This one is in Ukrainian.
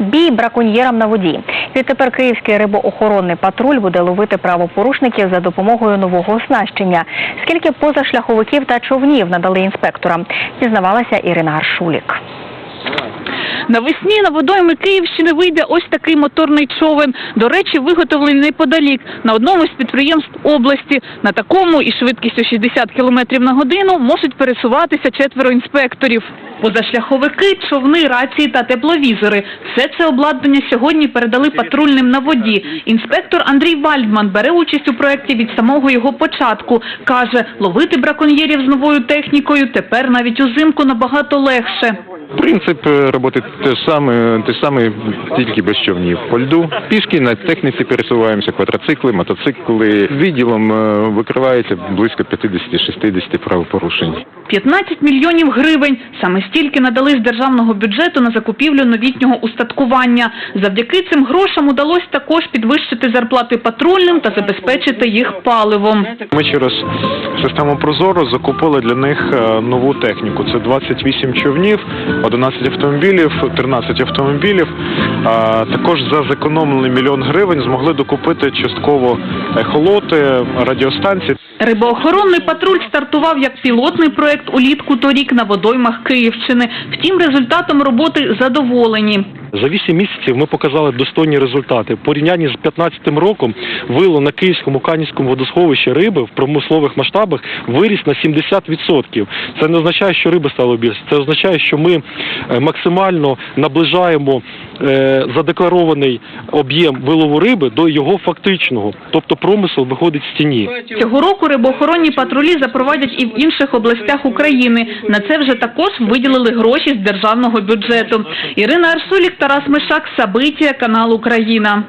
Бій браконьєрам на воді. Відтепер київський рибоохоронний патруль буде ловити правопорушників за допомогою нового оснащення. Скільки позашляховиків та човнів надали інспекторам, дізнавалася Ірина Гаршулік. Навесні на водойми Київщини вийде ось такий моторний човен. До речі, виготовлений неподалік на одному з підприємств області. На такому і швидкістю 60 км на годину можуть пересуватися четверо інспекторів. Позашляховики, човни, рації та тепловізори. Все це обладнання сьогодні передали патрульним на воді. Інспектор Андрій Вальдман бере участь у проєкті від самого його початку. Каже, ловити браконьєрів з новою технікою тепер навіть узимку набагато легше. Принцип е, роботи те ж саме, те ж саме, тільки без човнів. По льду пішки на техніці пересуваємося, квадроцикли, мотоцикли. Відділом е, викривається близько 50-60 правопорушень. 15 мільйонів гривень. Саме стільки надали з державного бюджету на закупівлю новітнього устаткування. Завдяки цим грошам удалось також підвищити зарплати патрульним та забезпечити їх паливом. Ми через систему Прозоро закупили для них е, нову техніку. Це 28 човнів, 11 автомобілів, 13 автомобілів. Також за зекономлений мільйон гривень змогли докупити частково ехолоти, радіостанції. Рибоохоронний патруль стартував як пілотний проект улітку торік на водоймах Київщини. Втім, результатом роботи задоволені. За 8 місяців ми показали достойні результати. В порівнянні з 2015 роком вило на Київському канівському водосховищі риби в промислових масштабах виріс на 70%. Це не означає, що риби стало більше. Це означає, що ми е, максимально наближаємо задекларований об'єм вилову риби до його фактичного. Тобто промисел виходить з тіні. Цього року рибоохоронні патрулі запровадять і в інших областях України. На це вже також виділили гроші з державного бюджету. Ірина Арсулік, Тарас Мишак, Сабитія, канал Україна.